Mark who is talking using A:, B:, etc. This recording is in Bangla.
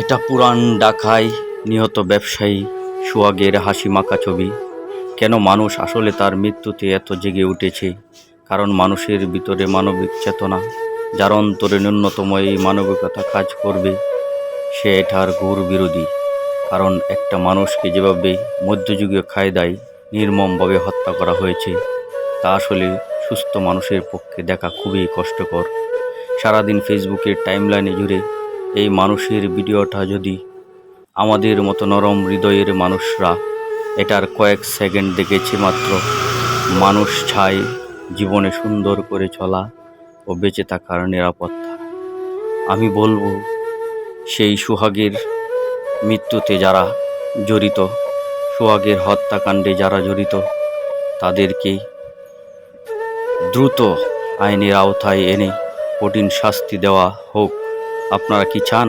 A: এটা পুরান ঢাকায় নিহত ব্যবসায়ী সোহাগের হাসি মাখা ছবি। কেন মানুষ আসলে তার মৃত্যুতে এত জেগে উঠেছে? কারণ মানুষের ভিতরে মানবিক চেতনা, যার অন্তরে ন্যূনতম এই মানবিকতা কাজ করবে, সে এটার ঘোর বিরোধী। কারণ একটা মানুষকে যেভাবে মধ্যযুগীয় খায়দায় নির্মমভাবে হত্যা করা হয়েছে, তা আসলে সুস্থ মানুষের পক্ষে দেখা খুবই কষ্টকর। সারাদিন ফেসবুকের টাইমলাইনে জুড়ে এই মানুষের ভিডিওটা যদি আমাদের মতো নরম হৃদয়ের মানুষরা এটার কয়েক সেকেন্ড দেখেছে মাত্র, মানুষ চায় জীবনে সুন্দর করে চলা ও বেঁচে থাকার নিরাপত্তা। আমি বলব, সেই সোহাগের মৃত্যুতে যারা জড়িত, সোহাগের হত্যাকাণ্ডে যারা জড়িত, তাদেরকে দ্রুত আইনের আওতায় এনে কঠিন শাস্তি দেওয়া হোক। আপনারা কি চান